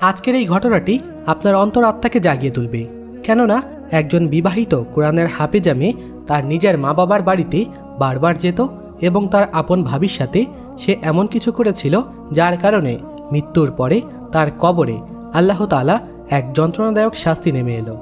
আজকের এই ঘটনাটি আপনার অন্তরাত্মাকে জাগিয়ে তুলবে। কেননা, একজন বিবাহিত কোরআনের হাফেজা মেয়ে তার নিজের মা বাবার বাড়িতে বারবার যেত এবং তার আপন ভাবির সাথে সে এমন কিছু করেছিল যার কারণে মৃত্যুর পরে তার কবরে আল্লাহ তালা এক যন্ত্রণাদায়ক শাস্তি নেমে এলো।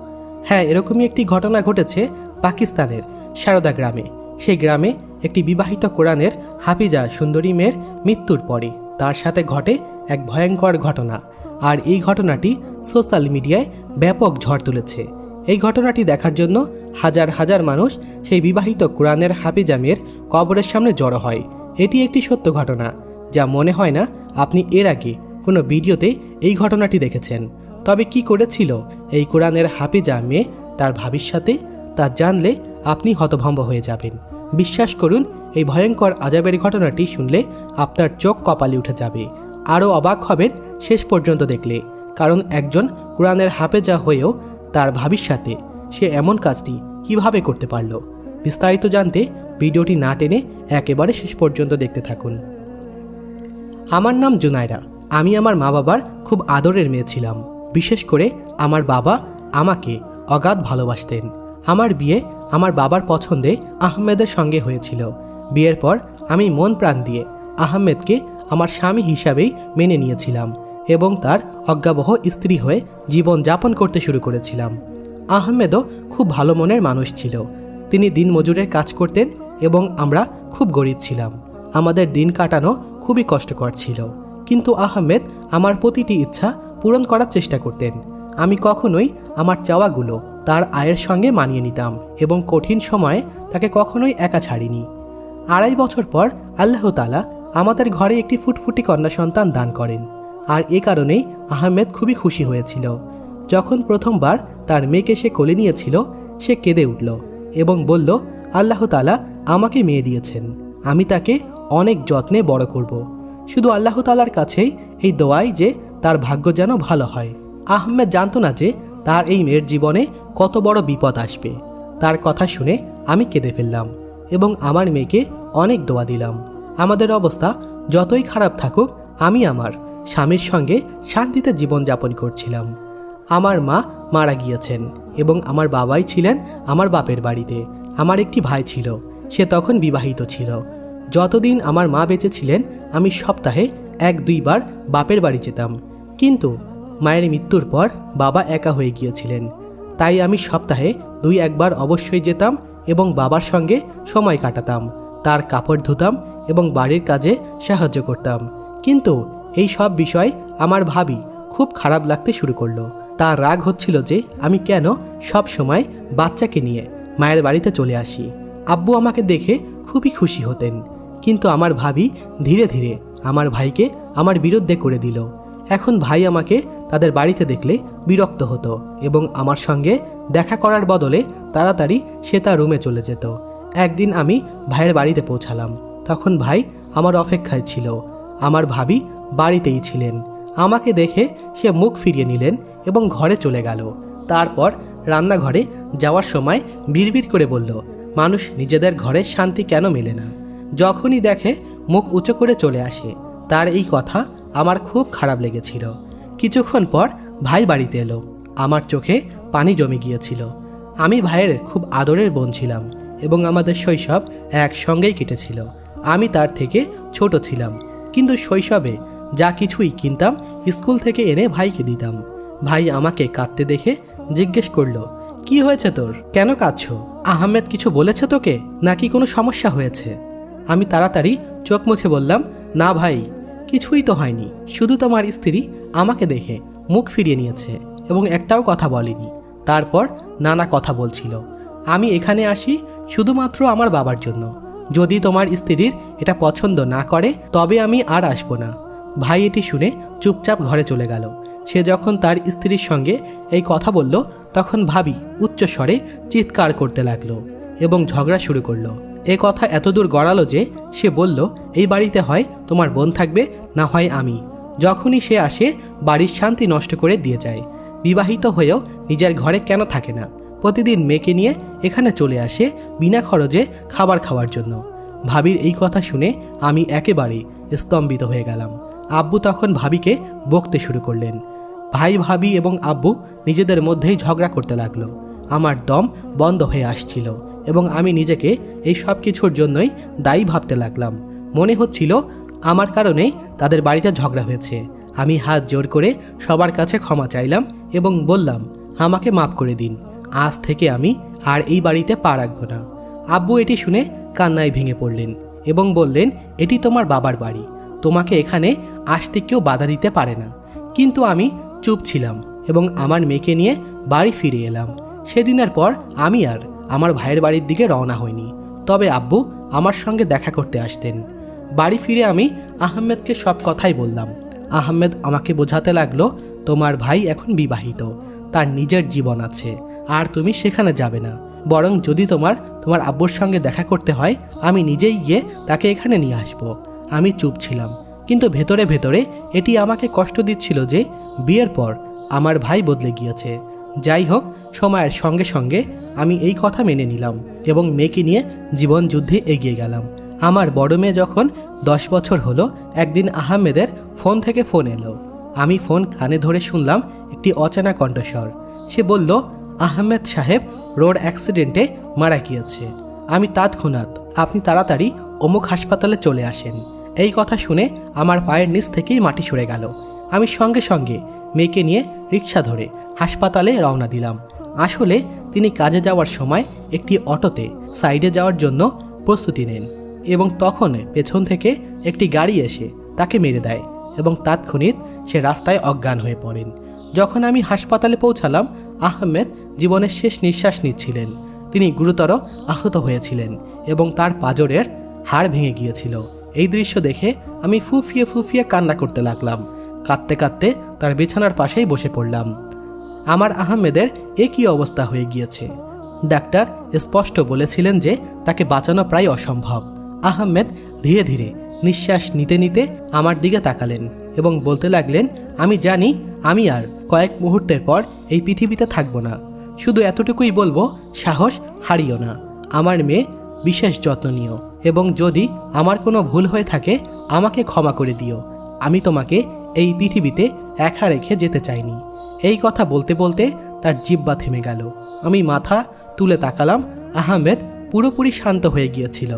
হ্যাঁ এরকমই একটি ঘটনা ঘটেছে পাকিস্তানের সারদা গ্রামে। সেই গ্রামে একটি বিবাহিত কোরআনের হাফিজা সুন্দরী মেয়ের মৃত্যুর পরে। তার সাথে ঘটে এক ভয়ঙ্কর ঘটনা। আর এই ঘটনাটি সোশ্যাল মিডিয়ায় ব্যাপক ঝড় তুলেছে। এই ঘটনাটি দেখার জন্য হাজার হাজার মানুষ সেই বিবাহিত কোরআনের হাফিজা মেয়ের কবরের সামনে জড়ো হয়। এটি একটি সত্য ঘটনা, যা মনে হয় না আপনি এর আগে কোনো ভিডিওতে এই ঘটনাটি দেখেছেন। তবে কি করেছিল এই কোরআনের হাফিজা মেয়ে তার সাথে তা জানলে আপনি হতভম্ব হয়ে যাবেন। বিশ্বাস করুন এই ভয়ঙ্কর আজাবের ঘটনাটি শুনলে আপনার চোখ কপালে উঠে যাবে। আরও অবাক হবেন শেষ পর্যন্ত দেখলে। কারণ একজন কোরআনের হাফেজা হয়েও তার ভাবির সাথে সে এমন কাজটি কীভাবে করতে পারল? বিস্তারিত জানতে ভিডিওটি না টেনে একেবারে শেষ পর্যন্ত দেখতে থাকুন। আমার নাম জুনাইরা আমি আমার মা বাবার খুব আদরের মেয়ে ছিলাম। বিশেষ করে আমার বাবা আমাকে অগাধ ভালোবাসতেন। আমার বিয়ে আমার বাবার পছন্দে আহমেদের সঙ্গে হয়েছিল। বিয়ের পর আমি মন প্রাণ দিয়ে আহমেদকে আমার স্বামী হিসাবেই মেনে নিয়েছিলাম এবং তার অজ্ঞাবহ স্ত্রী হয়ে জীবন যাপন করতে শুরু করেছিলাম। আহমেদও খুব ভালো মনের মানুষ ছিল। তিনি দিন মজুরের কাজ করতেন এবং আমরা খুব গরিব ছিলাম। আমাদের দিন কাটানো খুবই কষ্টকর ছিল। কিন্তু আহমেদ আমার প্রতিটি ইচ্ছা পূরণ করার চেষ্টা করতেন। আমি কখনোই আমার চাওয়াগুলো তার আয়ের সঙ্গে মানিয়ে নিতাম এবং কঠিন সময়ে তাকে কখনোই একা ছাড়িনি। আড়াই বছর পর আল্লাহ তালা আমাদের ঘরে একটি ফুটফুটি কন্যা সন্তান দান করেন। আর এ কারণেই আহমেদ খুবই খুশি হয়েছিল। যখন প্রথমবার তার মেয়েকে সে কোলে নিয়েছিল, সে কেঁদে উঠল এবং বলল, আল্লাহ তালা আমাকে মেয়ে দিয়েছেন। আমি তাকে অনেক যত্নে বড় করব। শুধু আল্লাহ তালার কাছেই এই দোয়াই যে তার ভাগ্য যেন ভালো হয়। আহমেদ জানত না যে তার এই মেয়ের জীবনে কত বড় বিপদ আসবে। তার কথা শুনে আমি কেঁদে ফেললাম। এবং আমার মেয়েকে অনেক দোয়া দিলাম। আমাদের অবস্থা যতই খারাপ থাকুক, আমি আমার স্বামীর সঙ্গে শান্তিতে জীবনযাপন করছিলাম। আমার মা মারা গিয়েছেন এবং আমার বাবাই ছিলেন আমার বাপের বাড়িতে। আমার একটি ভাই ছিল, সে তখন বিবাহিত ছিল। যতদিন আমার মা বেঁচে ছিলেন, আমি সপ্তাহে এক দুইবার বাপের বাড়ি যেতাম। কিন্তু মায়ের মৃত্যুর পর বাবা একা হয়ে গিয়েছিলেন। তাই আমি সপ্তাহে দুই একবার অবশ্যই যেতাম এবং বাবার সঙ্গে সময় কাটাতাম। তার কাপড় ধুতাম এবং বাড়ির কাজে সাহায্য করতাম। কিন্তু এই সব বিষয় আমার ভাবি খুব খারাপ লাগতে শুরু করল। তার রাগ হচ্ছিল যে আমি কেন সব সময় বাচ্চাকে নিয়ে মায়ের বাড়িতে চলে আসি। আব্বু আমাকে দেখে খুবই খুশি হতেন। কিন্তু আমার ভাবি ধীরে ধীরে আমার ভাইকে আমার বিরুদ্ধে করে দিল। এখন ভাই আমাকে তাদের বাড়িতে দেখলে বিরক্ত হতো এবং আমার সঙ্গে দেখা করার বদলে তাড়াতাড়ি সে তার রুমে চলে যেত। একদিন আমি ভাইয়ের বাড়িতে পৌঁছালাম। তখন ভাই আমার অপেক্ষায় ছিল। আমার ভাবি বাড়িতেই ছিলেন। আমাকে দেখে সে মুখ ফিরিয়ে নিলেন এবং ঘরে চলে গেল। তারপর রান্নাঘরে যাওয়ার সময় বিড়বিড় করে বলল, মানুষ নিজেদের ঘরে শান্তি কেন মেলে না? যখনই দেখে মুখ উঁচু করে চলে আসে, তার এই কথা আমার খুব খারাপ লেগেছিল। কিছুক্ষণ পর ভাই বাড়িতে এলো। আমার চোখে পানি জমে গিয়েছিল। আমি ভাইয়ের খুব আদরের বোন ছিলাম এবং আমাদের শৈশব একসঙ্গেই কেটেছিল। আমি তার থেকে ছোট ছিলাম, কিন্তু শৈশবে যা কিছুই কিনতাম, স্কুল থেকে এনে ভাইকে দিতাম। ভাই আমাকে কাঁদতে দেখে জিজ্ঞেস করল, কি হয়েছে তোর? কেন কাঁদছ? আহমেদ কিছু বলেছে তোকে? নাকি কোনো সমস্যা হয়েছে? আমি তাড়াতাড়ি চোখ মুছে বললাম, না ভাই, কিছুই তো হয়নি। শুধু তোমার স্ত্রী আমাকে দেখে মুখ ফিরিয়ে নিয়েছে এবং একটাও কথা বলেনি। তারপর নানা কথা বলছিল। আমি এখানে আসি শুধুমাত্র আমার বাবার জন্য। যদি তোমার স্ত্রীর এটা পছন্দ না করে, তবে আমি আর আসব না। ভাই এটি শুনে চুপচাপ ঘরে চলে গেল। সে যখন তার স্ত্রীর সঙ্গে এই কথা বলল, তখন ভাবি উচ্চ স্বরে চিৎকার করতে লাগল এবং ঝগড়া শুরু করল। এ কথা এতদূর গড়ালো যে সে বলল, এই বাড়িতে হয় তোমার বোন থাকবে, না হয় আমি। যখনই সে আসে, বাড়ির শান্তি নষ্ট করে দিয়ে যায়। বিবাহিত হয়েও নিজের ঘরে কেন থাকে না? প্রতিদিন মেয়েকে নিয়ে এখানে চলে আসে বিনা খরচে খাবার খাওয়ার জন্য। ভাবির এই কথা শুনে আমি একেবারে স্তম্ভিত হয়ে গেলাম। আব্বু তখন ভাবিকে বকতে শুরু করলেন। ভাই, ভাবি এবং আব্বু নিজেদের মধ্যেই ঝগড়া করতে লাগল। আমার দম বন্ধ হয়ে আসছিল এবং আমি নিজেকে এই সব কিছুর জন্যই দায়ী ভাবতে লাগলাম। মনে হচ্ছিল আমার কারণেই তাদের বাড়িতে ঝগড়া হয়েছে। আমি হাত জোর করে সবার কাছে ক্ষমা চাইলাম এবং বললাম, আমাকে মাফ করে দিন। আজ থেকে আমি আর এই বাড়িতে পা রাখব না। আব্বু এটি শুনে কান্নায় ভেঙে পড়লেন এবং বললেন, এটি তোমার বাবার বাড়ি। তোমাকে এখানে আসতে কেউ বাধা দিতে পারে না। কিন্তু আমি চুপ ছিলাম এবং আমার মেয়েকে নিয়ে বাড়ি ফিরে এলাম। সেদিনের পর আমি আর আমার ভাইয়ের বাড়ির দিকে রওনা হইনি। তবে আব্বু আমার সঙ্গে দেখা করতে আসতেন। বাড়ি ফিরে আমি আহমেদকে সব কথাই বললাম। আহমেদ আমাকে বোঝাতে লাগল, তোমার ভাই এখন বিবাহিত, তার নিজের জীবন আছে, আর তুমি সেখানে যাবে না। বরং যদি তোমার তোমার আব্বুর সঙ্গে দেখা করতে হয়, আমি নিজেই গিয়ে তাকে এখানে নিয়ে আসব। আমি চুপ ছিলাম। কিন্তু ভেতরে ভেতরে এটি আমাকে কষ্ট দিচ্ছিল যে, বিয়ের পর আমার ভাই বদলে গিয়েছে। যাই হোক, সময়ের সঙ্গে সঙ্গে আমি এই কথা মেনে নিলাম এবং মেয়েকে নিয়ে জীবন যুদ্ধে এগিয়ে গেলাম। আমার বড় মেয়ে যখন দশ বছর হলো, একদিন আহমেদের ফোন থেকে ফোন এলো। আমি ফোন কানে ধরে শুনলাম একটি অচেনা কণ্ঠস্বর। সে বলল, আহমেদ সাহেব, রোড অ্যাক্সিডেন্টে মারা গিয়েছে। আমি তৎক্ষণাৎ, আপনি তাড়াতাড়ি অমুক হাসপাতালে চলে আসেন। এই কথা শুনে আমার পায়ের নিচ থেকেই মাটি সরে গেল। আমি সঙ্গে সঙ্গে মেয়েকে নিয়ে রিক্সা ধরে হাসপাতালে রওনা দিলাম। আসলে তিনি কাজে যাওয়ার সময় একটি অটোতে সাইডে যাওয়ার জন্য প্রস্তুতি নেন। এবং তখন পেছন থেকে একটি গাড়ি এসে তাকে মেরে দেয় এবং তাৎক্ষণিক সে রাস্তায় অজ্ঞান হয়ে পড়েন। যখন আমি হাসপাতালে পৌঁছালাম, আহমেদ জীবনের শেষ নিঃশ্বাস নিচ্ছিলেন। তিনি গুরুতর আহত হয়েছিলেন এবং তার পাজরের হাড় ভেঙে গিয়েছিল। এই দৃশ্য দেখে আমি ফুফিয়ে ফুফিয়ে কান্না করতে লাগলাম। কাঁদতে কাঁদতে তার বিছানার পাশেই বসে পড়লাম। আমার আহমেদের এ কী অবস্থা হয়ে গিয়েছে। ডাক্তার স্পষ্ট বলেছিলেন যে তাকে বাঁচানো প্রায় অসম্ভব। আহমেদ ধীরে ধীরে নিঃশ্বাস নিতে নিতে আমার দিকে তাকালেন এবং বলতে লাগলেন, আমি জানি আমি আর কয়েক মুহূর্তের পর এই পৃথিবীতে থাকব না। শুধু এতটুকুই বলব, সাহস হারিও না। আমার মেয়ে বিশেষ যত্ন নিও এবং যদি আমার কোনো ভুল হয়ে থাকে, আমাকে ক্ষমা করে দিও। আমি তোমাকে এই পৃথিবীতে একা রেখে যেতে চাইনি। এই কথা বলতে বলতে তার জিব্বা থেমে গেল। আমি মাথা তুলে তাকালাম। আহমেদ পুরোপুরি শান্ত হয়ে গিয়েছিল।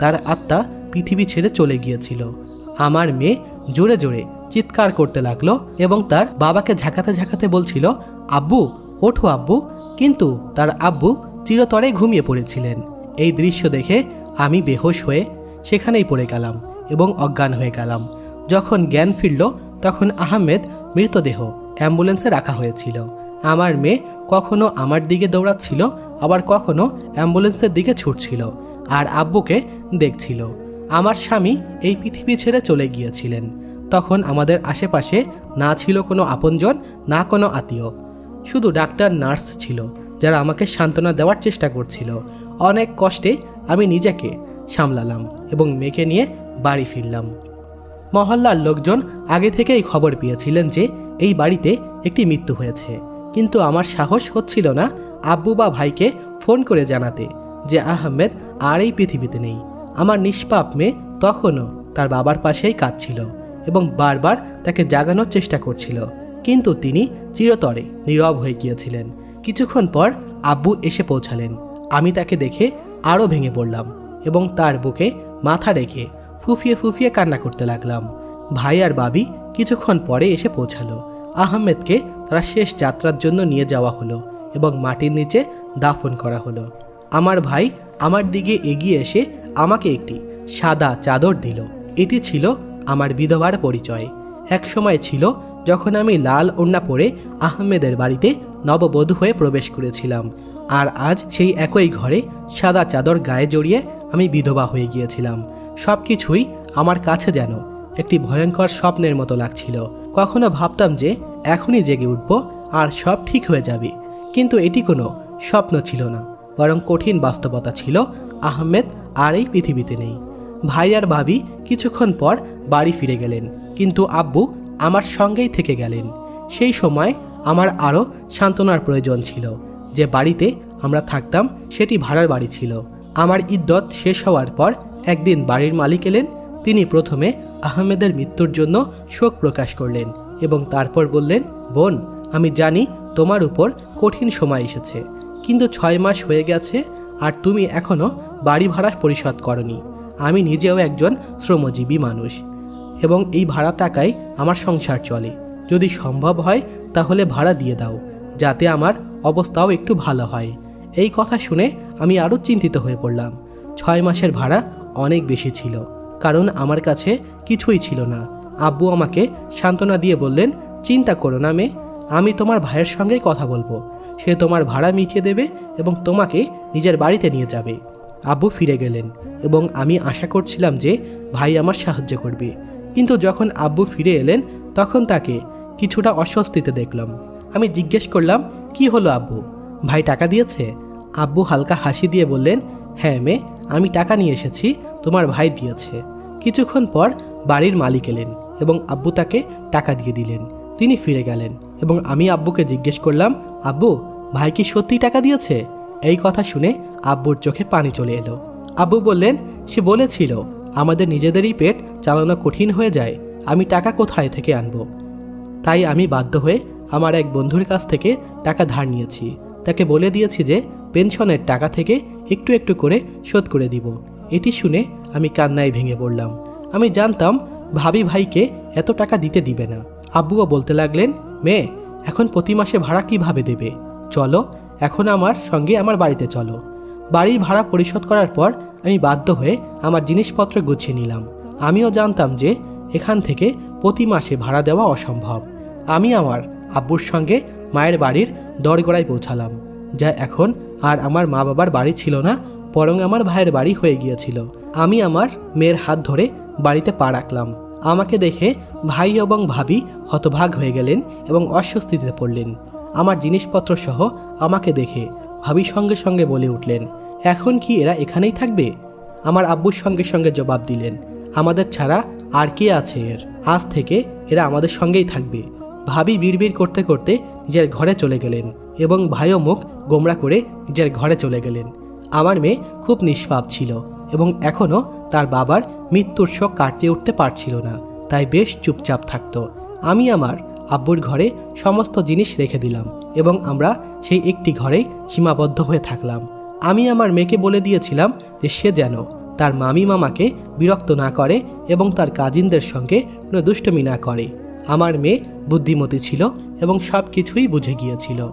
তার আত্মা পৃথিবী ছেড়ে চলে গিয়েছিল। আমার মেয়ে জোরে জোরে চিৎকার করতে লাগল এবং তার বাবাকে ঝাঁকাতে ঝাঁকাতে বলছিল, আব্বু, ওঠো আব্বু। কিন্তু তার আব্বু চিরতরে ঘুমিয়ে পড়েছিলেন। এই দৃশ্য দেখে আমি বেহোশ হয়ে সেখানেই পড়ে গেলাম এবং অজ্ঞান হয়ে গেলাম। যখন জ্ঞান ফিরল, তখন আহমেদ মৃতদেহ অ্যাম্বুলেন্সে রাখা হয়েছিল। আমার মেয়ে কখনো আমার দিকে দৌড়াচ্ছিল, আবার কখনো অ্যাম্বুলেন্সের দিকে ছুটছিল। আর আব্বুকে দেখছিল। আমার স্বামী এই পৃথিবী ছেড়ে চলে গিয়েছিলেন। তখন আমাদের আশেপাশে না ছিল কোনো আপনজন, না কোনো আত্মীয়। শুধু ডাক্তার, নার্স ছিল, যারা আমাকে সান্ত্বনা দেওয়ার চেষ্টা করছিল। অনেক কষ্টে আমি নিজেকে সামলালাম এবং মেয়েকে নিয়ে বাড়ি ফিরলাম। মহল্লার লোকজন আগে থেকেই খবর পেয়েছিলেন যে এই বাড়িতে একটি মৃত্যু হয়েছে। কিন্তু আমার সাহস হচ্ছিল না আব্বু বা ভাইকে ফোন করে জানাতে যে আহমেদ আর এই পৃথিবীতে নেই। আমার নিষ্পাপ মেয়ে তখনও তার বাবার পাশেই কাঁদছিল এবং বারবার তাকে জাগানোর চেষ্টা করছিল। কিন্তু তিনি চিরতরে নীরব হয়ে গিয়েছিলেন। কিছুক্ষণ পর আব্বু এসে পৌঁছালেন। আমি তাকে দেখে আরও ভেঙে পড়লাম এবং তার বুকে মাথা রেখে ফুফিয়ে ফুফিয়ে কান্না করতে লাগলাম। ভাই আর বাবি কিছুক্ষণ পরে এসে পৌঁছালো। আহমেদকে তারা শেষ যাত্রার জন্য নিয়ে যাওয়া হলো এবং মাটির নিচে দাফন করা হলো। আমার ভাই আমার দিকে এগিয়ে এসে আমাকে একটি সাদা চাদর দিল। এটি ছিল আমার বিধবার পরিচয়। এক সময় ছিল যখন আমি লাল ওড়না পরে আহমেদের বাড়িতে নববধূ হয়ে প্রবেশ করেছিলাম। আর আজ সেই একই ঘরে সাদা চাদর গায়ে জড়িয়ে আমি বিধবা হয়ে গিয়েছিলাম। সব কিছুই আমার কাছে যেন একটি ভয়ঙ্কর স্বপ্নের মতো লাগছিল। কখনো ভাবতাম যে এখনই জেগে উঠব আর সব ঠিক হয়ে যাবে। কিন্তু এটি কোনো স্বপ্ন ছিল না। বরং কঠিন বাস্তবতা ছিল, আহমেদ আর এই পৃথিবীতে নেই। ভাই আর ভাবি কিছুক্ষণ পর বাড়ি ফিরে গেলেন, কিন্তু আব্বু আমার সঙ্গেই থেকে গেলেন। সেই সময় আমার আরও সান্ত্বনার প্রয়োজন ছিল, যে বাড়িতে আমরা থাকতাম সেটি ভাড়ার বাড়ি ছিল। আমার ইদ্যত শেষ হওয়ার পর একদিন বাড়ির মালিক এলেন, তিনি প্রথমে আহমেদের মৃত্যুর জন্য শোক প্রকাশ করলেন এবং তারপর বললেন, বোন, আমি জানি তোমার উপর কঠিন সময় এসেছে। কিন্তু ছয় মাস হয়ে গেছে আর তুমি এখনও বাড়ি ভাড়া পরিশোধ করনি। আমি নিজেও একজন শ্রমজীবী মানুষ এবং এই ভাড়া টাকায় আমার সংসার চলে। যদি সম্ভব হয়, তাহলে ভাড়া দিয়ে দাও, যাতে আমার অবস্থাও একটু ভালো হয়। এই কথা শুনে আমি আরও চিন্তিত হয়ে পড়লাম। ছয় মাসের ভাড়া অনেক বেশি ছিল, কারণ আমার কাছে কিছুই ছিল না। আব্বু আমাকে সান্ত্বনা দিয়ে বললেন, চিন্তা করো না মেয়ে, আমি তোমার ভাইয়ের সঙ্গেই কথা বলব। সে তোমার ভাড়া মিটিয়ে দেবে এবং তোমাকে নিজের বাড়িতে নিয়ে যাবে। আব্বু ফিরে গেলেন এবং আমি আশা করছিলাম যে ভাই আমার সাহায্য করবে। কিন্তু যখন আব্বু ফিরে এলেন, তখন তাকে কিছুটা অস্বস্তিতে দেখলাম। আমি জিজ্ঞেস করলাম, কি হলো আব্বু? ভাই টাকা দিয়েছে? আব্বু হালকা হাসি দিয়ে বললেন হ্যাঁ মে আমি টাকা নিয়ে এসেছি, তোমার ভাই দিয়েছে। কিছুক্ষণ পর বাড়ির মালিক এলেন এবং আব্বু তাকে টাকা দিয়ে দিলেন। তিনি ফিরে গেলেন এবং আমি আব্বুকে জিজ্ঞেস করলাম, আব্বু ভাই কি সত্যি টাকা দিয়েছে? এই কথা শুনে আব্বুর চোখে পানি চলে এলো। আব্বু বললেন, সে বলেছিল, আমাদের নিজেদেরই পেট চালানো কঠিন হয়ে যায়, আমি টাকা কোথায় থেকে আনব? তাই আমি বাধ্য হয়ে আমার এক বন্ধুর কাছ থেকে টাকা ধার নিয়েছি। তাকে বলে দিয়েছি যে, পেনশনের টাকা থেকে একটু একটু করে শোধ করে দিব। এটি শুনে আমি কান্নায় ভেঙে পড়লাম। আমি জানতাম, ভাবি ভাইকে এত টাকা দিতে দিবে না। আব্বুও বলতে লাগলেন, মেয়ে, এখন প্রতি মাসে ভাড়া কীভাবে দেবে? চলো, এখন আমার সঙ্গে আমার বাড়িতে চলো। বাড়ির ভাড়া পরিশোধ করার পর আমি বাধ্য হয়ে আমার জিনিসপত্র গুছিয়ে নিলাম। আমিও জানতাম যে এখান থেকে প্রতি মাসে ভাড়া দেওয়া অসম্ভব। আমি আমার আব্বুর সঙ্গে মায়ের বাড়ির দরগড়ায় পৌঁছালাম, যা এখন আর আমার মা বাবার বাড়ি ছিল না, বরং আমার ভাইয়ের বাড়ি হয়ে গিয়েছিল। আমি আমার মেয়ের হাত ধরে বাড়িতে পা রাখলাম। আমাকে দেখে ভাই এবং ভাবি হতভাগ হয়ে গেলেন এবং অস্বস্তিতে পড়লেন। আমার জিনিসপত্র সহ আমাকে দেখে ভাবি সঙ্গে সঙ্গে বলে উঠলেন, এখন কি এরা এখানেই থাকবে? আমার আব্বুর সঙ্গে সঙ্গে জবাব দিলেন, আমাদের ছাড়া আর কে আছে এর? আজ থেকে এরা আমাদের সঙ্গেই থাকবে। ভাবি বিড়বিড় করতে করতে নিজের ঘরে চলে গেলেন এবং ভাইও মুখ গোমরা করে নিজের ঘরে চলে গেলেন। আমার মেয়ে খুব নিষ্পাপ ছিল এবং এখনও তার বাবার মৃত্যুর শোক কাটিয়ে উঠতে পারছিল না, তাই বেশ চুপচাপ থাকতো। আমি আমার আব্বুর ঘরে সমস্ত জিনিস রেখে দিলাম এবং আমরা সেই একটি ঘরেই সীমাবদ্ধ হয়ে থাকলাম। আমি আমার মেয়েকে বলে দিয়েছিলাম যে সে যেন তার মামি মামাকে বিরক্ত না করে এবং তার কাজিনদের সঙ্গে কোনো দুষ্টমি না করে। আমার মেয়ে বুদ্ধিমতী ছিল এবং সব কিছুই বুঝে গিয়েছিল।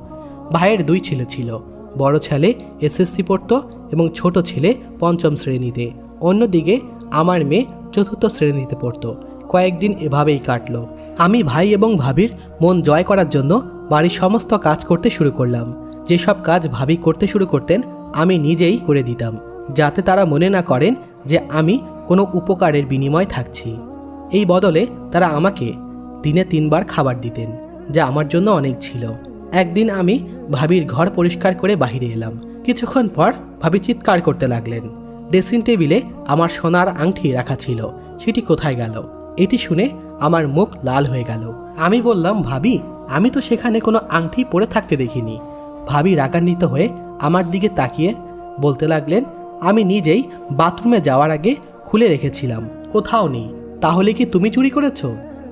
ভাইয়ের দুই ছেলে ছিল। বড় ছেলে এসএসসি পড়তো এবং ছোট ছেলে পঞ্চম শ্রেণীতে। অন্যদিকে আমার মেয়ে চতুর্থ শ্রেণীতে পড়তো। কয়েকদিন এভাবেই কাটলো। আমি ভাই এবং ভাবির মন জয় করার জন্য বাড়ির সমস্ত কাজ করতে শুরু করলাম। যেসব কাজ ভাবি করতে শুরু করতেন, আমি নিজেই করে দিতাম, যাতে তারা মনে না করেন যে আমি কোনো উপকারের বিনিময় থাকছি। এই বদলে তারা আমাকে দিনে তিনবার খাবার দিতেন, যা আমার জন্য অনেক ছিল। একদিন আমি ভাবির ঘর পরিষ্কার করে বাহিরে এলাম। কিছুক্ষণ পর ভাবি চিৎকার করতে লাগলেন। ড্রেসিং টেবিলে আমার সোনার আংটি রাখা ছিল, সেটি কোথায় গেল? এটি শুনে আমার মুখ লাল হয়ে গেল। আমি বললাম, ভাবি, আমি তো সেখানে কোনো আংটি পরে থাকতে দেখিনি। ভাবি রাগান্বিত হয়ে আমার দিকে তাকিয়ে বলতে লাগলেন, আমি নিজেই বাথরুমে যাওয়ার আগে খুলে রেখেছিলাম, কোথাও নেই। তাহলে কি তুমি চুরি করেছ?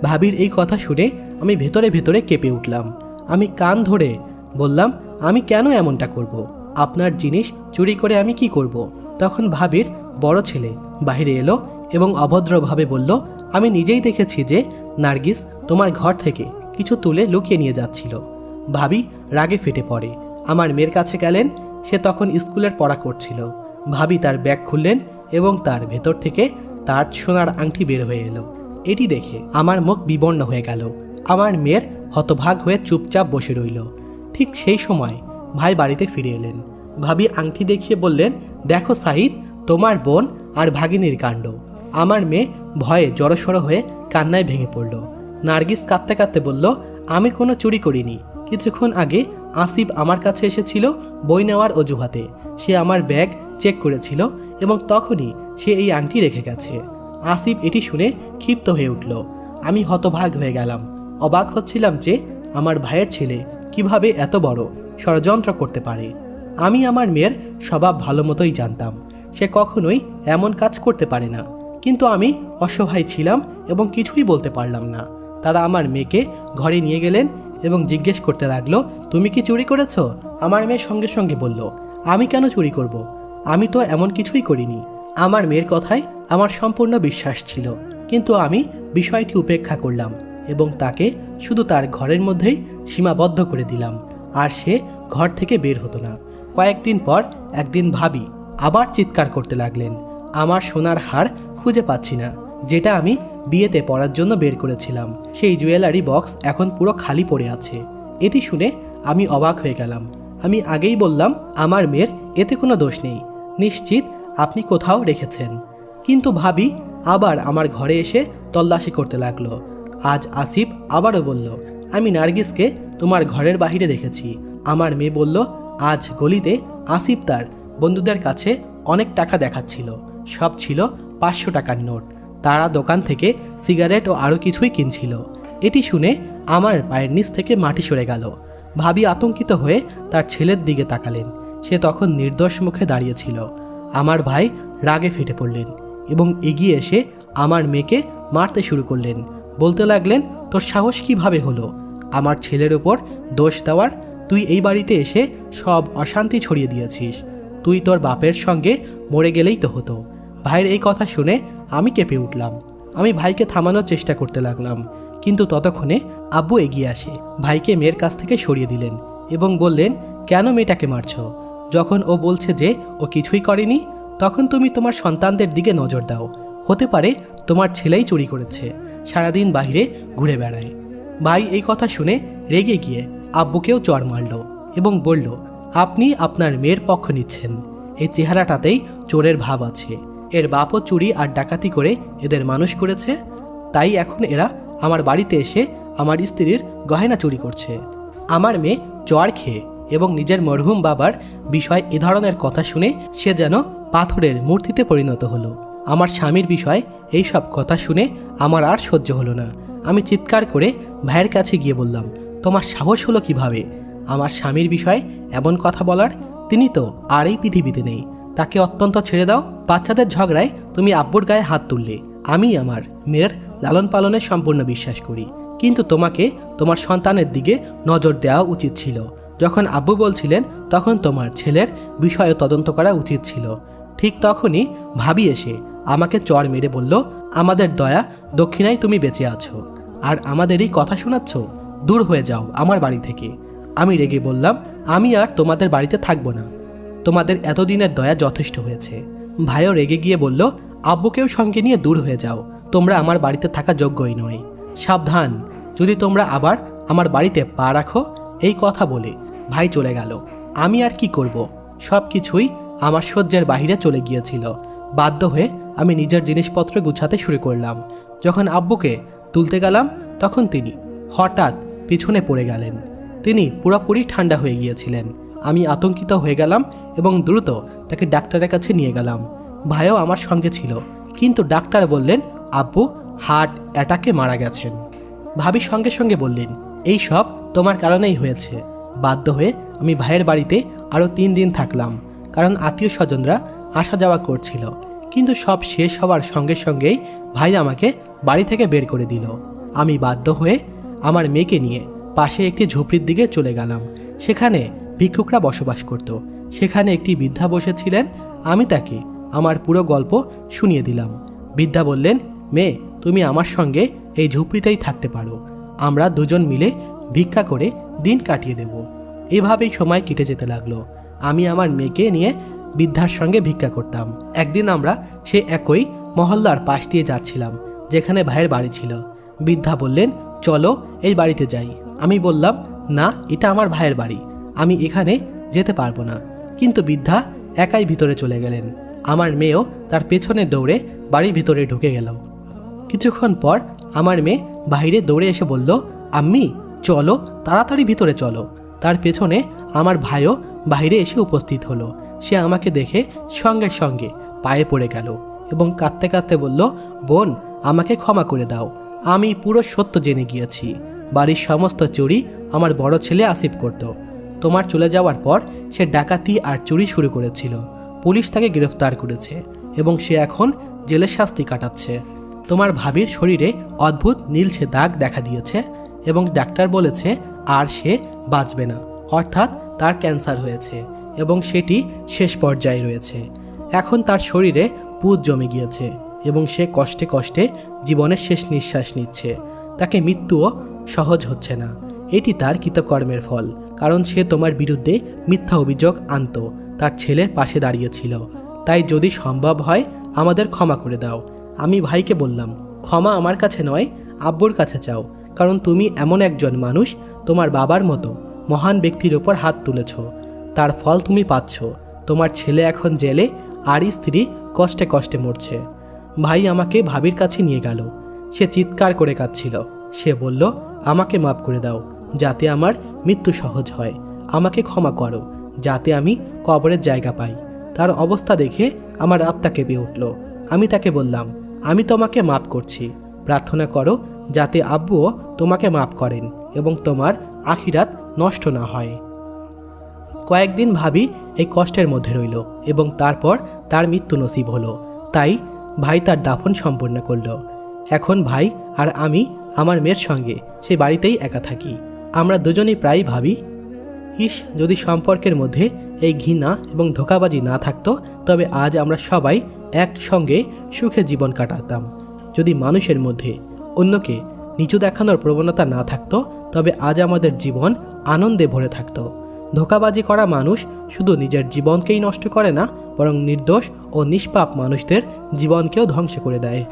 ভাবির এই কথা শুনে আমি ভেতরে ভেতরে কেঁপে উঠলাম। আমি কান ধরে বললাম, আমি কেন এমনটা করব। আপনার জিনিস চুরি করে আমি কি করব। তখন ভাবির বড় ছেলে বাইরে এলো এবং অভদ্রভাবে বলল আমি নিজেই দেখেছি যে নার্গিস তোমার ঘর থেকে কিছু তুলে লুকিয়ে নিয়ে যাচ্ছিল। ভাবি রাগে ফেটে পড়ে। আমার মেয়ের কাছে গেলেন, সে তখন স্কুলের পড়া করছিল। ভাবি তার ব্যাগ খুললেন এবং তার ভেতর থেকে তার সোনার আংটি বের হয়ে এলো। এটি দেখে আমার মুখ বিবর্ণ হয়ে গেল। আমার মেয়ের হতভাগ হয়ে চুপচাপ বসে রইল। ঠিক সেই সময় ভাই বাড়িতে ফিরে এলেন। ভাবি আংটি দেখিয়ে বললেন, দেখো সাহিদ তোমার বোন আর ভাগিনীর কাণ্ড। আমার মেয়ে ভয়ে জড়সড় হয়ে কান্নায় ভেঙে পড়ল। নার্গিস কাঁদতে কাঁদতে বলল, আমি কোনো চুরি করিনি। কিছুক্ষণ আগে আসিফ আমার কাছে এসেছিল বই নেওয়ার অজুহাতে। সে আমার ব্যাগ চেক করেছিল এবং তখনই সে এই আংটি রেখে গেছে। আসিফ এটি শুনে ক্ষিপ্ত হয়ে উঠল। আমি হতভাগ হয়ে গেলাম। অবাক হচ্ছিলাম যে আমার ভাইয়ের ছেলে কীভাবে এত বড় ষড়যন্ত্র করতে পারে। আমি আমার মেয়ের স্বভাব ভালো মতোই জানতাম। সে কখনোই এমন কাজ করতে পারে না। কিন্তু আমি অসহায় ছিলাম এবং কিছুই বলতে পারলাম না। তারা আমার মেয়েকে ঘরে নিয়ে গেলেন এবং জিজ্ঞেস করতে লাগল, তুমি কি চুরি করেছ? আমার মেয়ে সঙ্গে সঙ্গে বলল, আমি কেন চুরি করব। আমি তো এমন কিছুই করিনি। আমার মেয়ের কথায় আমার সম্পূর্ণ বিশ্বাস ছিল, কিন্তু আমি বিষয়টি উপেক্ষা করলাম এবং তাকে শুধু তার ঘরের মধ্যেই সীমাবদ্ধ করে দিলাম, আর সে ঘর থেকে বের হতো না। কয়েকদিন পর একদিন ভাবি আবার চিৎকার করতে লাগলেন। আমার সোনার হার খুঁজে পাচ্ছি না, যেটা আমি বিয়েতে পড়ার জন্য বের করেছিলাম। সেই জুয়েলারি বক্স এখন পুরো খালি পড়ে আছে। এটি শুনে আমি অবাক হয়ে গেলাম। আমি আগেই বললাম, আমার মেয়ের এতে কোনো দোষ নেই। নিশ্চিত আপনি কোথাও রেখেছেন। কিন্তু ভাবি আবার আমার ঘরে এসে তল্লাশি করতে লাগল। আজ আসিফ আবারও বলল, আমি নার্গিসকে তোমার ঘরের বাহিরে দেখেছি। আমার মেয়ে বলল, আজ গলিতে আসিফ তার বন্ধুদের কাছে অনেক টাকা দেখাচ্ছিল। সব ছিল পাঁচশো টাকার নোট। তারা দোকান থেকে সিগারেট ও আরও কিছুই কিনছিল। এটি শুনে আমার পায়ের নিচ থেকে মাটি সরে গেল। ভাবি আতঙ্কিত হয়ে তার ছেলের দিকে তাকালেন। সে তখন নির্দোষ মুখে দাঁড়িয়েছিল। আমার ভাই রাগে ফেটে পড়লেন এবং এগিয়ে এসে আমার মেয়েকে মারতে শুরু করলেন। বলতে লাগলেন, তোর সাহস কীভাবে হলো? আমার ছেলের ওপর দোষ দেওয়ার তুই এই বাড়িতে এসে সব অশান্তি ছড়িয়ে দিয়েছিস। তুই তোর বাপের সঙ্গে মরে গেলেই তো হতো। ভাইয়ের এই কথা শুনে আমি কেঁপে উঠলাম। আমি ভাইকে থামানোর চেষ্টা করতে লাগলাম। কিন্তু ততক্ষণে আব্বু এগিয়ে আসে। ভাইকে মেয়ের কাছ থেকে সরিয়ে দিলেন এবং বললেন, কেন মেয়েটাকে মারছ? যখন ও বলছে যে ও কিছুই করেনি, তখন তুমি তোমার সন্তানদের দিকে নজর দাও। হতে পারে তোমার ছেলেই চুরি করেছে। সারাদিন বাইরে ঘুরে বেড়ায়। ভাই এই কথা শুনে রেগে গিয়ে আব্বুকেও চর মারল এবং বলল, আপনি আপনার মেয়ের পক্ষ নিচ্ছেন। এই চেহারাটাতেই চোরের ভাব আছে। এর বাপও চুরি আর ডাকাতি করে এদের মানুষ করেছে। তাই এখন এরা আমার বাড়িতে এসে আমার স্ত্রীর গয়না চুরি করছে। আমার মেয়ে জ্বর খেয়ে এবং নিজের মরহুম বাবার বিষয় এ ধরনের কথা শুনে সে যেন পাথরের মূর্তিতে পরিণত হলো। আমার স্বামীর বিষয় এই সব কথা শুনে আমার আর সহ্য হলো না। আমি চিৎকার করে ভাইয়ের কাছে গিয়ে বললাম, তোমার সাহস হলো কীভাবে? আমার স্বামীর বিষয়ে এমন কথা বলার? তিনি তো আর এই পৃথিবীতে নেই। তাকে অত্যন্ত ছেড়ে দাও। বাচ্চাদের ঝগড়ায় তুমি আব্বুর গায়ে হাত তুললে। আমি আমার মেয়ের লালন পালনে সম্পূর্ণ বিশ্বাস করি। কিন্তু তোমাকে তোমার সন্তানের দিকে নজর দেওয়া উচিত ছিল। যখন আব্বু বলছিলেন, তখন তোমার ছেলের বিষয়ে তদন্ত করা উচিত ছিল। ঠিক তখনই ভাবি এসে আমাকে চর মেরে বলল, আমাদের দয়া, দক্ষিণায় তুমি বেঁচে আছো। আর আমাদেরই কথা শোনাচ্ছ? দূর হয়ে যাও আমার বাড়ি থেকে। আমি রেগে বললাম, আমি আর তোমাদের বাড়িতে থাকব না। তোমাদের এতদিনের দয়া যথেষ্ট হয়েছে। ভাইও রেগে গিয়ে বলল, আব্বুকেও সঙ্গে নিয়ে দূর হয়ে যাও। তোমরা আমার বাড়িতে থাকা যোগ্যই নয়। সাবধান, যদি তোমরা আবার আমার বাড়িতে পা রাখো, এই কথা বলে ভাই চলে গেল। আমি আর কি করব? সব কিছুই আমার সহ্যের বাহিরে চলে গিয়েছিল। বাধ্য হয়ে আমি নিজের জিনিসপত্র গুছাতে শুরু করলাম। যখন আব্বুকে তুলতে গেলাম, তখন তিনি হঠাৎ পিছনে পড়ে গেলেন। তিনি পুরোপুরি ঠান্ডা হয়ে গিয়েছিলেন। আমি আতঙ্কিত হয়ে গেলাম এবং দ্রুত তাকে ডাক্তারের কাছে নিয়ে গেলাম। ভাইও আমার সঙ্গে ছিল, কিন্তু ডাক্তার বললেন, আব্বু, হার্ট অ্যাটাকে মারা গেছেন। ভাবি সঙ্গে সঙ্গে বললেন, এই সব তোমার কারণেই হয়েছে। বাধ্য হয়ে আমি ভাইয়ের বাড়িতে আরও তিন দিন থাকলাম, কারণ আত্মীয় স্বজনরা আসা যাওয়া করছিল, কিন্তু সব শেষ হওয়ার সঙ্গে সঙ্গেই ভাই আমাকে বাড়ি থেকে বের করে দিল। আমি বাধ্য হয়ে আমার মেয়েকে নিয়ে পাশে একটি ঝুপড়ির দিকে চলে গেলাম। সেখানে ভিক্ষুকরা বসবাস করত। সেখানে একটি বৃদ্ধা বসেছিলেন, আমি তাকে আমার পুরো গল্প শুনিয়ে দিলাম। বৃদ্ধা বললেন, মেয়ে, তুমি আমার সঙ্গে এই ঝুপড়িতেই থাকতে পারো। আমরা দুজন মিলে ভিক্ষা করে দিন কাটিয়ে দেব। এভাবেই সময় কেটে যেতে লাগল। আমি আমার মেয়েকে নিয়ে বৃদ্ধার সঙ্গে ভিক্ষা করতাম। একদিন আমরা সে একই মহল্লার পাশ দিয়ে যাচ্ছিলাম, যেখানে ভাইয়ের বাড়ি ছিল। বৃদ্ধা বললেন, চলো এই বাড়িতে যাই। আমি বললাম, না, এটা আমার ভাইয়ের বাড়ি। আমি এখানে যেতে পারব না। কিন্তু বৃদ্ধা একাই ভিতরে চলে গেলেন। আমার মেয়েও তার পেছনে দৌড়ে বাড়ির ভিতরে ঢুকে গেল। কিছুক্ষণ পর আমার মেয়ে বাইরে দৌড়ে এসে বলল, আম্মি, চলো, তাড়াতাড়ি ভিতরে চলো। তার পেছনে আমার ভাইও বাইরে এসে উপস্থিত হলো। সে আমাকে দেখে সঙ্গে সঙ্গে পায়ে পড়ে গেল এবং কাঁদতে কাঁদতে বলল, বোন, আমাকে ক্ষমা করে দাও। আমি পুরো সত্য জেনে গিয়েছি। বাড়ির সমস্ত চুরি আমার বড় ছেলে আসিফ করত। তোমার চলে যাওয়ার পর সে ডাকাতি আর চুরি শুরু করেছিল। পুলিশ তাকে গ্রেফতার করেছে এবং সে এখন জেলে শাস্তি কাটাচ্ছে। তোমার ভাবির শরীরে অদ্ভুত নীলছে দাগ দেখা দিয়েছে এবং ডাক্তার বলেছে আর সে বাঁচবে না। অর্থাৎ তার ক্যান্সার হয়েছে এবং সেটি শেষ পর্যায়ে রয়েছে। এখন তার শরীরে পুজ জমে গিয়েছে এবং সে কষ্টে কষ্টে জীবনের শেষ নিঃশ্বাস নিচ্ছে। তাকে মৃত্যুও সহজ হচ্ছে না। এটি তার কৃতকর্মের ফল। কারণ সে তোমার বিরুদ্ধে মিথ্যা অভিযোগ আনতো। তার ছেলের পাশে দাঁড়িয়েছিল তাই যদি সম্ভব হয়, আমাদের ক্ষমা করে দাও। আমি ভাইকে বললাম, ক্ষমা আমার কাছে নয়, আব্বুর কাছে চাও। কারণ তুমি এমন একজন মানুষ, তোমার বাবার মতো মহান ব্যক্তির ওপর হাত তুলেছ। তার ফল তুমি পাচ্ছ। তোমার ছেলে এখন জেলে, আর স্ত্রী কষ্টে কষ্টে মরছে। ভাই আমাকে ভাবির কাছে নিয়ে গেল। সে চিৎকার করে কাঁদছিল। সে বলল, আমাকে মাফ করে দাও। যাতে আমার মৃত্যু সহজ হয়। আমাকে ক্ষমা করো, যাতে আমি কবরের জায়গা পাই। তার অবস্থা দেখে আমার আত্মা কেঁপে উঠল। আমি তাকে বললাম, আমি তোমাকে মাফ করছি। প্রার্থনা করো যাতে আব্বুও তোমাকে মাফ করেন এবং তোমার আখিরাত নষ্ট না হয়। কয়েকদিন ভাবি এই কষ্টের মধ্যে রইল এবং তারপর তার মৃত্যু নসিব হলো। তাই ভাই তার দাফন সম্পন্ন করল। এখন ভাই আর আমি আমার মেয়ের সঙ্গে সেই বাড়িতেই একা থাকি। আমরা দুজনেই প্রায় ভাবি, ইস, যদি সম্পর্কের মধ্যে এই ঘৃণা এবং ধোকাবাজি না থাকতো, তবে আজ আমরা সবাই একসঙ্গে সুখে জীবন কাটাতাম। যদি মানুষের মধ্যে অন্যকে নিচু দেখানোর প্রবণতা না থাকতো, তবে আজ আমাদের জীবন আনন্দে ভরে থাকতো। ধোকাবাজি করা মানুষ শুধু নিজের জীবনকেই নষ্ট করে না, বরং নির্দোষ ও নিষ্পাপ মানুষদের জীবনকেও ধ্বংস করে দেয়।